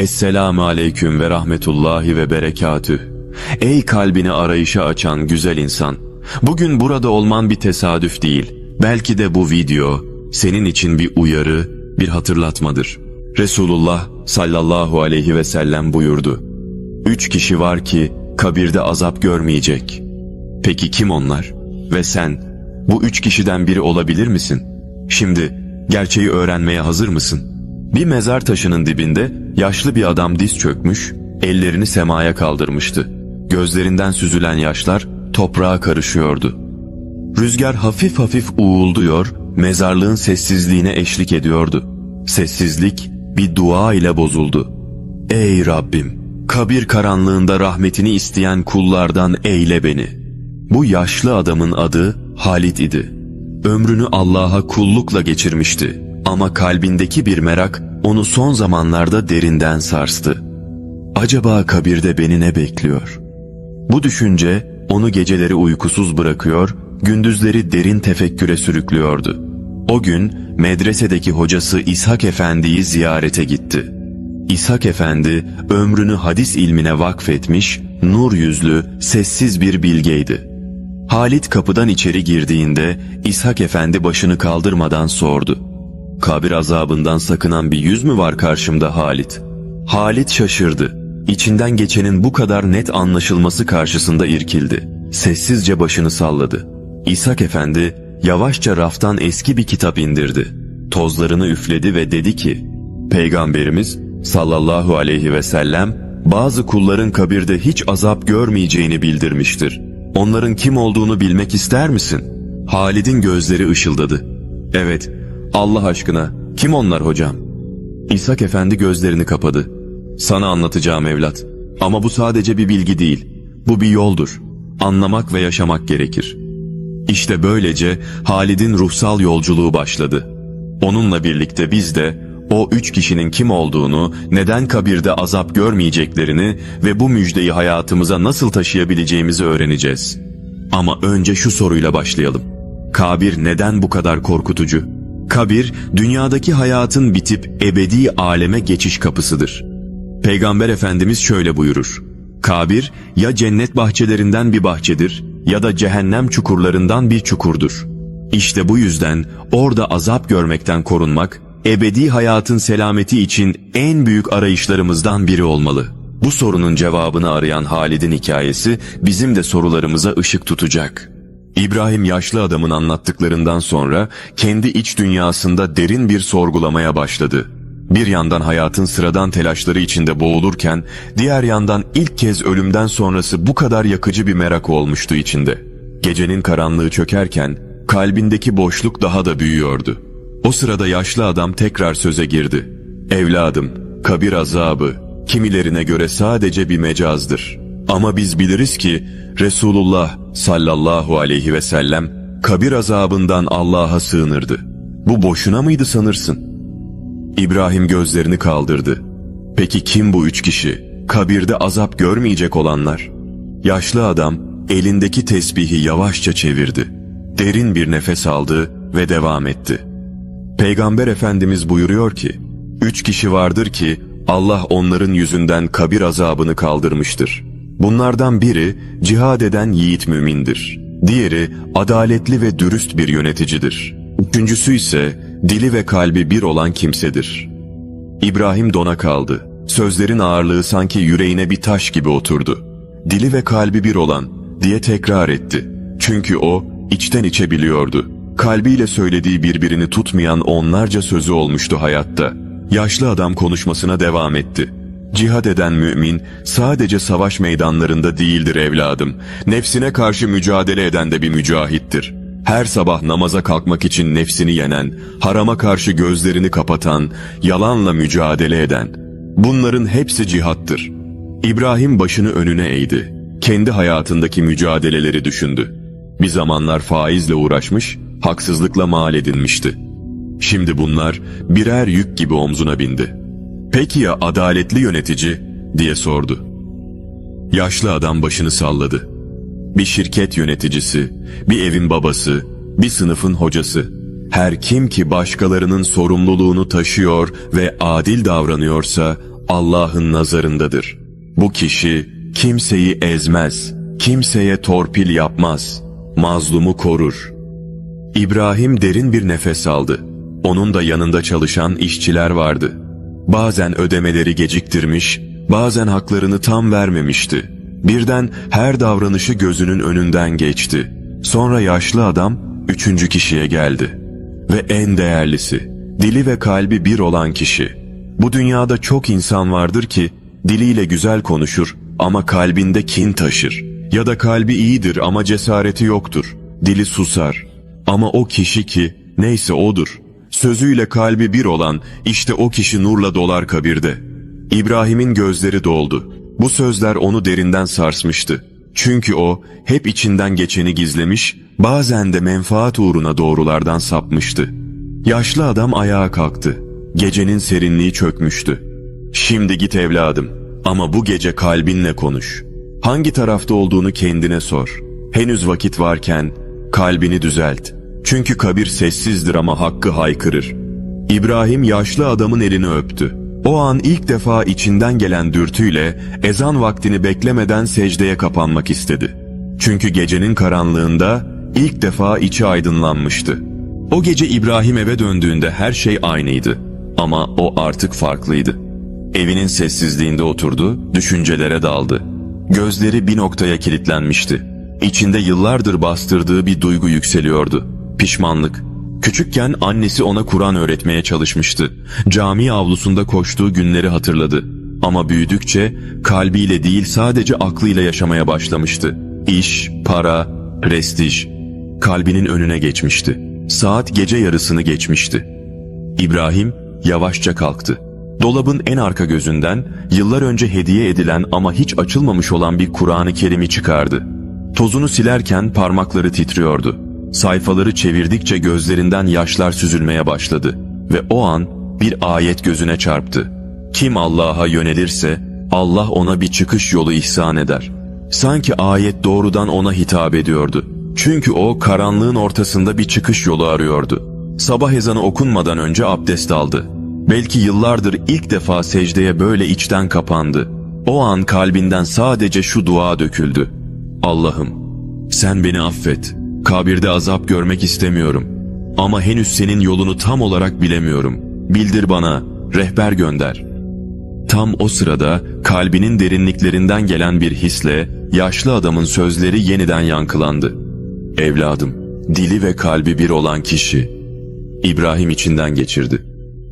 Esselamu aleyküm ve rahmetullahi ve berekatüh. Ey kalbini arayışa açan güzel insan. Bugün burada olman bir tesadüf değil. Belki de bu video senin için bir uyarı, bir hatırlatmadır. Resulullah sallallahu aleyhi ve sellem buyurdu. Üç kişi var ki kabirde azap görmeyecek. Peki kim onlar? Ve sen bu üç kişiden biri olabilir misin? Şimdi gerçeği öğrenmeye hazır mısın? Bir mezar taşının dibinde yaşlı bir adam diz çökmüş, ellerini semaya kaldırmıştı. Gözlerinden süzülen yaşlar toprağa karışıyordu. Rüzgar hafif hafif uğulduyor, mezarlığın sessizliğine eşlik ediyordu. Sessizlik bir dua ile bozuldu. Ey Rabbim, kabir karanlığında rahmetini isteyen kullardan eyle beni. Bu yaşlı adamın adı Halit idi. Ömrünü Allah'a kullukla geçirmişti ama kalbindeki bir merak onu son zamanlarda derinden sarstı. Acaba kabirde beni ne bekliyor? Bu düşünce onu geceleri uykusuz bırakıyor, gündüzleri derin tefekküre sürüklüyordu. O gün medresedeki hocası İshak Efendi'yi ziyarete gitti. İshak Efendi ömrünü hadis ilmine vakfetmiş, nur yüzlü, sessiz bir bilgeydi. Halit kapıdan içeri girdiğinde İshak Efendi başını kaldırmadan sordu. Kabir azabından sakınan bir yüz mü var karşımda Halit? Halit şaşırdı. İçinden geçenin bu kadar net anlaşılması karşısında irkildi. Sessizce başını salladı. İshak Efendi yavaşça raftan eski bir kitap indirdi. Tozlarını üfledi ve dedi ki, Peygamberimiz sallallahu aleyhi ve sellem bazı kulların kabirde hiç azap görmeyeceğini bildirmiştir. Onların kim olduğunu bilmek ister misin? Halid'in gözleri ışıldadı. Evet, Allah aşkına kim onlar hocam? İshak Efendi gözlerini kapadı. Sana anlatacağım evlat. Ama bu sadece bir bilgi değil. Bu bir yoldur. Anlamak ve yaşamak gerekir. İşte böylece Halid'in ruhsal yolculuğu başladı. Onunla birlikte biz de o üç kişinin kim olduğunu, neden kabirde azap görmeyeceklerini ve bu müjdeyi hayatımıza nasıl taşıyabileceğimizi öğreneceğiz. Ama önce şu soruyla başlayalım. Kabir neden bu kadar korkutucu? Kabir, dünyadaki hayatın bitip ebedi aleme geçiş kapısıdır. Peygamber Efendimiz şöyle buyurur. Kabir ya cennet bahçelerinden bir bahçedir ya da cehennem çukurlarından bir çukurdur. İşte bu yüzden orada azap görmekten korunmak, ebedi hayatın selameti için en büyük arayışlarımızdan biri olmalı. Bu sorunun cevabını arayan Halid'in hikayesi bizim de sorularımıza ışık tutacak. İbrahim yaşlı adamın anlattıklarından sonra kendi iç dünyasında derin bir sorgulamaya başladı. Bir yandan hayatın sıradan telaşları içinde boğulurken, diğer yandan ilk kez ölümden sonrası bu kadar yakıcı bir merak olmuştu içinde. Gecenin karanlığı çökerken, kalbindeki boşluk daha da büyüyordu. O sırada yaşlı adam tekrar söze girdi. Evladım, kabir azabı, kimilerine göre sadece bir mecazdır. Ama biz biliriz ki, Resulullah sallallahu aleyhi ve sellem, kabir azabından Allah'a sığınırdı. Bu boşuna mıydı sanırsın?'' İbrahim gözlerini kaldırdı. Peki kim bu üç kişi? Kabirde azap görmeyecek olanlar. Yaşlı adam elindeki tesbihi yavaşça çevirdi. Derin bir nefes aldı ve devam etti. Peygamber Efendimiz buyuruyor ki, Üç kişi vardır ki Allah onların yüzünden kabir azabını kaldırmıştır. Bunlardan biri cihad eden yiğit mümindir. Diğeri adaletli ve dürüst bir yöneticidir. Üçüncüsü ise dili ve kalbi bir olan kimsedir. İbrahim dona kaldı. Sözlerin ağırlığı sanki yüreğine bir taş gibi oturdu. Dili ve kalbi bir olan diye tekrar etti. Çünkü o içten içe biliyordu. Kalbiyle söylediği birbirini tutmayan onlarca sözü olmuştu hayatta. Yaşlı adam konuşmasına devam etti. Cihad eden mümin sadece savaş meydanlarında değildir evladım. Nefsine karşı mücadele eden de bir mücahittir. Her sabah namaza kalkmak için nefsini yenen, harama karşı gözlerini kapatan, yalanla mücadele eden. Bunların hepsi cihattır. İbrahim başını önüne eğdi. Kendi hayatındaki mücadeleleri düşündü. Bir zamanlar faizle uğraşmış, haksızlıkla mal edinmişti. Şimdi bunlar birer yük gibi omzuna bindi. Peki ya adaletli yönetici diye sordu. Yaşlı adam başını salladı. Bir şirket yöneticisi, bir evin babası, bir sınıfın hocası. Her kim ki başkalarının sorumluluğunu taşıyor ve adil davranıyorsa Allah'ın nazarındadır. Bu kişi kimseyi ezmez, kimseye torpil yapmaz, mazlumu korur. İbrahim derin bir nefes aldı. Onun da yanında çalışan işçiler vardı. Bazen ödemeleri geciktirmiş, bazen haklarını tam vermemişti. Birden her davranışı gözünün önünden geçti. Sonra yaşlı adam üçüncü kişiye geldi. Ve en değerlisi, dili ve kalbi bir olan kişi. Bu dünyada çok insan vardır ki diliyle güzel konuşur ama kalbinde kin taşır. Ya da kalbi iyidir ama cesareti yoktur. Dili susar. Ama o kişi ki neyse odur. Sözüyle kalbi bir olan işte o kişi nurla dolar kabirde. İbrahim'in gözleri doldu. Bu sözler onu derinden sarsmıştı. Çünkü o hep içinden geçeni gizlemiş, bazen de menfaat uğruna doğrulardan sapmıştı. Yaşlı adam ayağa kalktı. Gecenin serinliği çökmüştü. Şimdi git evladım ama bu gece kalbinle konuş. Hangi tarafta olduğunu kendine sor. Henüz vakit varken kalbini düzelt. Çünkü kabir sessizdir ama hakkı haykırır. İbrahim yaşlı adamın elini öptü. O an ilk defa içinden gelen dürtüyle ezan vaktini beklemeden secdeye kapanmak istedi. Çünkü gecenin karanlığında ilk defa içi aydınlanmıştı. O gece İbrahim eve döndüğünde her şey aynıydı. Ama o artık farklıydı. Evinin sessizliğinde oturdu, düşüncelere daldı. Gözleri bir noktaya kilitlenmişti. İçinde yıllardır bastırdığı bir duygu yükseliyordu. Pişmanlık. Küçükken annesi ona Kur'an öğretmeye çalışmıştı. Cami avlusunda koştuğu günleri hatırladı. Ama büyüdükçe kalbiyle değil sadece aklıyla yaşamaya başlamıştı. İş, para, prestij. Kalbinin önüne geçmişti. Saat gece yarısını geçmişti. İbrahim yavaşça kalktı. Dolabın en arka gözünden yıllar önce hediye edilen ama hiç açılmamış olan bir Kur'an-ı Kerim'i çıkardı. Tozunu silerken parmakları titriyordu. Sayfaları çevirdikçe gözlerinden yaşlar süzülmeye başladı ve o an bir ayet gözüne çarptı. Kim Allah'a yönelirse Allah ona bir çıkış yolu ihsan eder. Sanki ayet doğrudan ona hitap ediyordu. Çünkü o karanlığın ortasında bir çıkış yolu arıyordu. Sabah ezanı okunmadan önce abdest aldı. Belki yıllardır ilk defa secdeye böyle içten kapandı. O an kalbinden sadece şu dua döküldü. Allah'ım sen beni affet. Kabirde azap görmek istemiyorum. Ama henüz senin yolunu tam olarak bilemiyorum. Bildir bana, rehber gönder. Tam o sırada kalbinin derinliklerinden gelen bir hisle yaşlı adamın sözleri yeniden yankılandı. Evladım, dili ve kalbi bir olan kişi. İbrahim içinden geçirdi.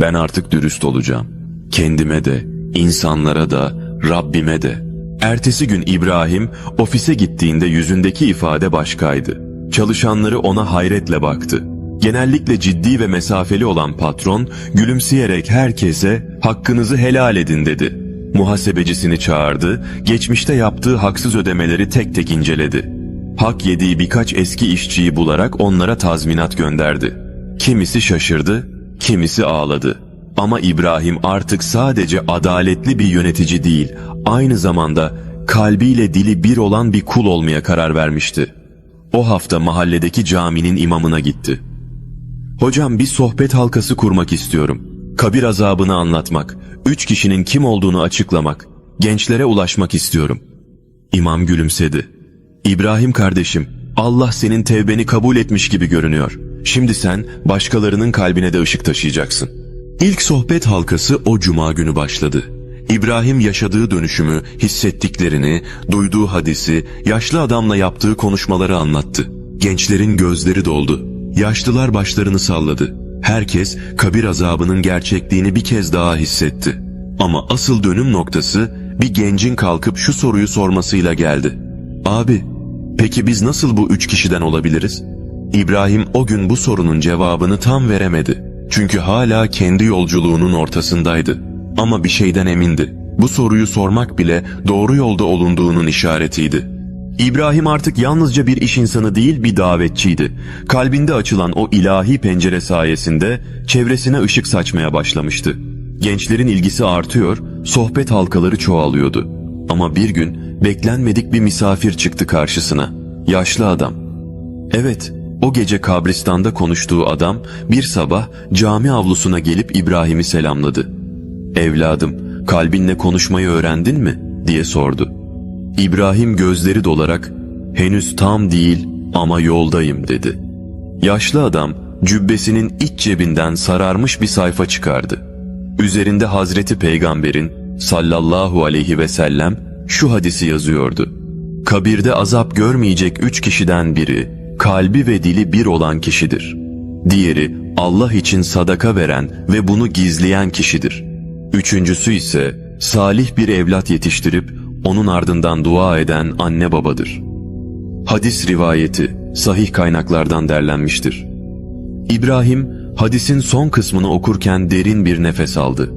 Ben artık dürüst olacağım. Kendime de, insanlara da, Rabbime de. Ertesi gün İbrahim ofise gittiğinde yüzündeki ifade başkaydı. Çalışanları ona hayretle baktı. Genellikle ciddi ve mesafeli olan patron gülümseyerek herkese hakkınızı helal edin dedi. Muhasebecisini çağırdı, geçmişte yaptığı haksız ödemeleri tek tek inceledi. Hak yediği birkaç eski işçiyi bularak onlara tazminat gönderdi. Kimisi şaşırdı, kimisi ağladı. Ama İbrahim artık sadece adaletli bir yönetici değil, aynı zamanda kalbiyle dili bir olan bir kul olmaya karar vermişti. O hafta mahalledeki caminin imamına gitti. Hocam bir sohbet halkası kurmak istiyorum. Kabir azabını anlatmak, üç kişinin kim olduğunu açıklamak, gençlere ulaşmak istiyorum. İmam gülümsedi. İbrahim kardeşim, Allah senin tevbeni kabul etmiş gibi görünüyor. Şimdi sen başkalarının kalbine de ışık taşıyacaksın. İlk sohbet halkası o cuma günü başladı. İbrahim yaşadığı dönüşümü, hissettiklerini, duyduğu hadisi, yaşlı adamla yaptığı konuşmaları anlattı. Gençlerin gözleri doldu. Yaşlılar başlarını salladı. Herkes kabir azabının gerçekliğini bir kez daha hissetti. Ama asıl dönüm noktası bir gencin kalkıp şu soruyu sormasıyla geldi. Abi, peki biz nasıl bu üç kişiden olabiliriz? İbrahim o gün bu sorunun cevabını tam veremedi. Çünkü hala kendi yolculuğunun ortasındaydı. Ama bir şeyden emindi. Bu soruyu sormak bile doğru yolda olunduğunun işaretiydi. İbrahim artık yalnızca bir iş insanı değil bir davetçiydi. Kalbinde açılan o ilahi pencere sayesinde çevresine ışık saçmaya başlamıştı. Gençlerin ilgisi artıyor, sohbet halkaları çoğalıyordu. Ama bir gün beklenmedik bir misafir çıktı karşısına. Yaşlı adam. Evet, o gece kabristanda konuştuğu adam bir sabah cami avlusuna gelip İbrahim'i selamladı. Evladım, kalbinle konuşmayı öğrendin mi? diye sordu. İbrahim gözleri dolarak henüz tam değil ama yoldayım dedi. Yaşlı adam cübbesinin iç cebinden sararmış bir sayfa çıkardı. Üzerinde Hazreti Peygamber'in sallallahu aleyhi ve sellem şu hadisi yazıyordu. Kabirde azap görmeyecek üç kişiden biri, kalbi ve dili bir olan kişidir. Diğeri Allah için sadaka veren ve bunu gizleyen kişidir. Üçüncüsü ise salih bir evlat yetiştirip onun ardından dua eden anne babadır. Hadis rivayeti sahih kaynaklardan derlenmiştir. İbrahim hadisin son kısmını okurken derin bir nefes aldı.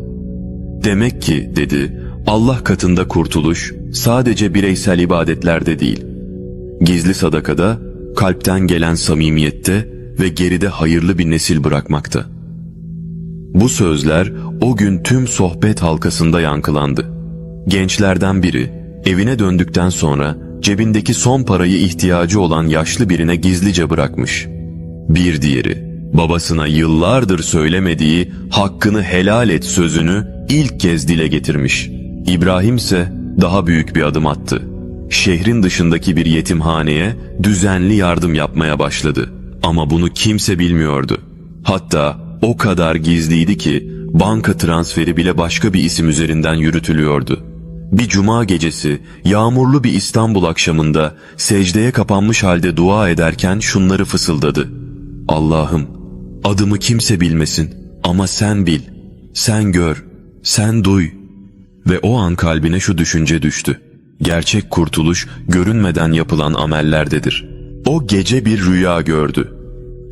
Demek ki dedi Allah katında kurtuluş sadece bireysel ibadetlerde değil. Gizli sadakada, kalpten gelen samimiyette ve geride hayırlı bir nesil bırakmakta. Bu sözler o gün tüm sohbet halkasında yankılandı. Gençlerden biri evine döndükten sonra cebindeki son parayı ihtiyacı olan yaşlı birine gizlice bırakmış. Bir diğeri babasına yıllardır söylemediği hakkını helal et sözünü ilk kez dile getirmiş. İbrahim ise daha büyük bir adım attı. Şehrin dışındaki bir yetimhaneye düzenli yardım yapmaya başladı. Ama bunu kimse bilmiyordu. Hatta o kadar gizliydi ki banka transferi bile başka bir isim üzerinden yürütülüyordu. Bir cuma gecesi yağmurlu bir İstanbul akşamında secdeye kapanmış halde dua ederken şunları fısıldadı. Allah'ım adımı kimse bilmesin ama sen bil, sen gör, sen duy. Ve o an kalbine şu düşünce düştü. Gerçek kurtuluş görünmeden yapılan amellerdedir. O gece bir rüya gördü.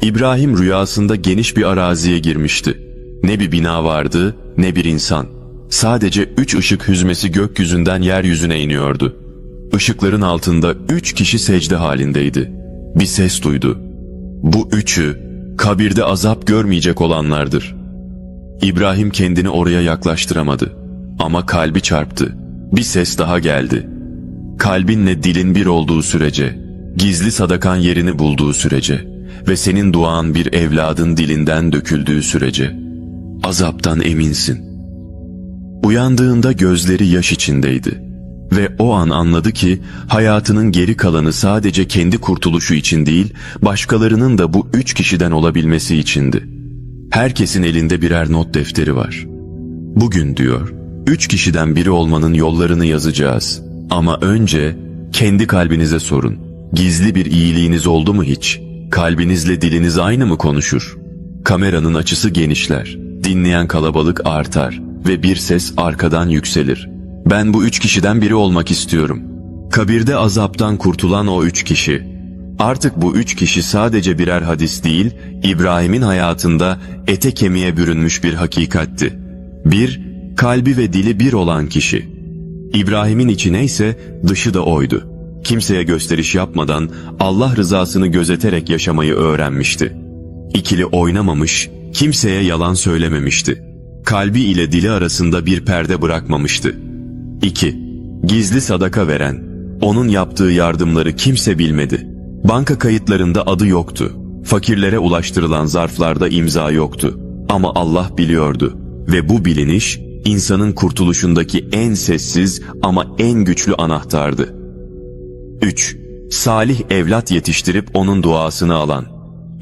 İbrahim rüyasında geniş bir araziye girmişti. Ne bir bina vardı ne bir insan. Sadece üç ışık hüzmesi gökyüzünden yeryüzüne iniyordu. Işıkların altında üç kişi secde halindeydi. Bir ses duydu. Bu üçü kabirde azap görmeyecek olanlardır. İbrahim kendini oraya yaklaştıramadı. Ama kalbi çarptı. Bir ses daha geldi. Kalbinle dilin bir olduğu sürece, gizli sadakan yerini bulduğu sürece ve senin duan bir evladın dilinden döküldüğü sürece azaptan eminsin. Uyandığında gözleri yaş içindeydi ve o an anladı ki hayatının geri kalanı sadece kendi kurtuluşu için değil, başkalarının da bu üç kişiden olabilmesi içindi. Herkesin elinde birer not defteri var. Bugün diyor, üç kişiden biri olmanın yollarını yazacağız. Ama önce kendi kalbinize sorun. Gizli bir iyiliğiniz oldu mu hiç? Kalbinizle diliniz aynı mı konuşur? Kameranın açısı genişler, dinleyen kalabalık artar ve bir ses arkadan yükselir. Ben bu üç kişiden biri olmak istiyorum. Kabirde azaptan kurtulan o üç kişi. Artık bu üç kişi sadece birer hadis değil, İbrahim'in hayatında ete kemiğe bürünmüş bir hakikatti. Bir, kalbi ve dili bir olan kişi. İbrahim'in içine ise dışı da oydu. Kimseye gösteriş yapmadan Allah rızasını gözeterek yaşamayı öğrenmişti. İkili oynamamış, kimseye yalan söylememişti. Kalbi ile dili arasında bir perde bırakmamıştı. 2. Gizli sadaka veren, onun yaptığı yardımları kimse bilmedi. Banka kayıtlarında adı yoktu. Fakirlere ulaştırılan zarflarda imza yoktu. Ama Allah biliyordu ve bu biliniş insanın kurtuluşundaki en sessiz ama en güçlü anahtardı. 3. Salih evlat yetiştirip onun duasını alan.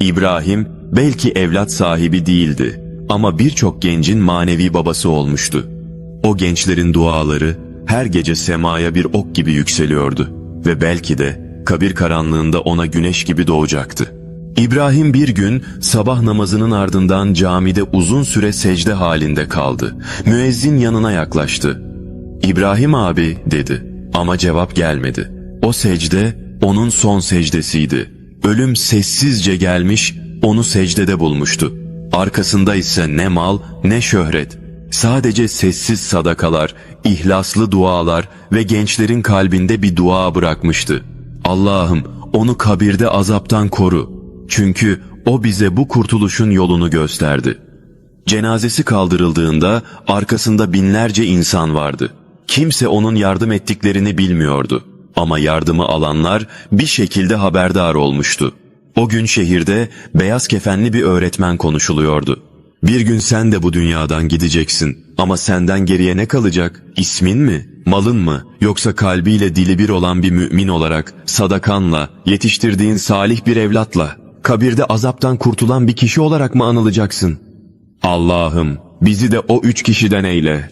İbrahim belki evlat sahibi değildi ama birçok gencin manevi babası olmuştu. O gençlerin duaları her gece semaya bir ok gibi yükseliyordu ve belki de kabir karanlığında ona güneş gibi doğacaktı. İbrahim bir gün sabah namazının ardından camide uzun süre secde halinde kaldı. Müezzin yanına yaklaştı. İbrahim abi dedi ama cevap gelmedi. O secde onun son secdesiydi. Ölüm sessizce gelmiş onu secdede bulmuştu. Arkasında ise ne mal ne şöhret. Sadece sessiz sadakalar, ihlaslı dualar ve gençlerin kalbinde bir dua bırakmıştı. Allah'ım onu kabirde azaptan koru. Çünkü o bize bu kurtuluşun yolunu gösterdi. Cenazesi kaldırıldığında arkasında binlerce insan vardı. Kimse onun yardım ettiklerini bilmiyordu. Ama yardımı alanlar bir şekilde haberdar olmuştu. O gün şehirde beyaz kefenli bir öğretmen konuşuluyordu. Bir gün sen de bu dünyadan gideceksin Ama senden geriye ne kalacak? İsmin mi? Malın mı? Yoksa kalbiyle dili bir olan bir mümin olarak, sadakanla, yetiştirdiğin salih bir evlatla, kabirde azaptan kurtulan bir kişi olarak mı anılacaksın? Allah'ım bizi de o üç kişiden eyle.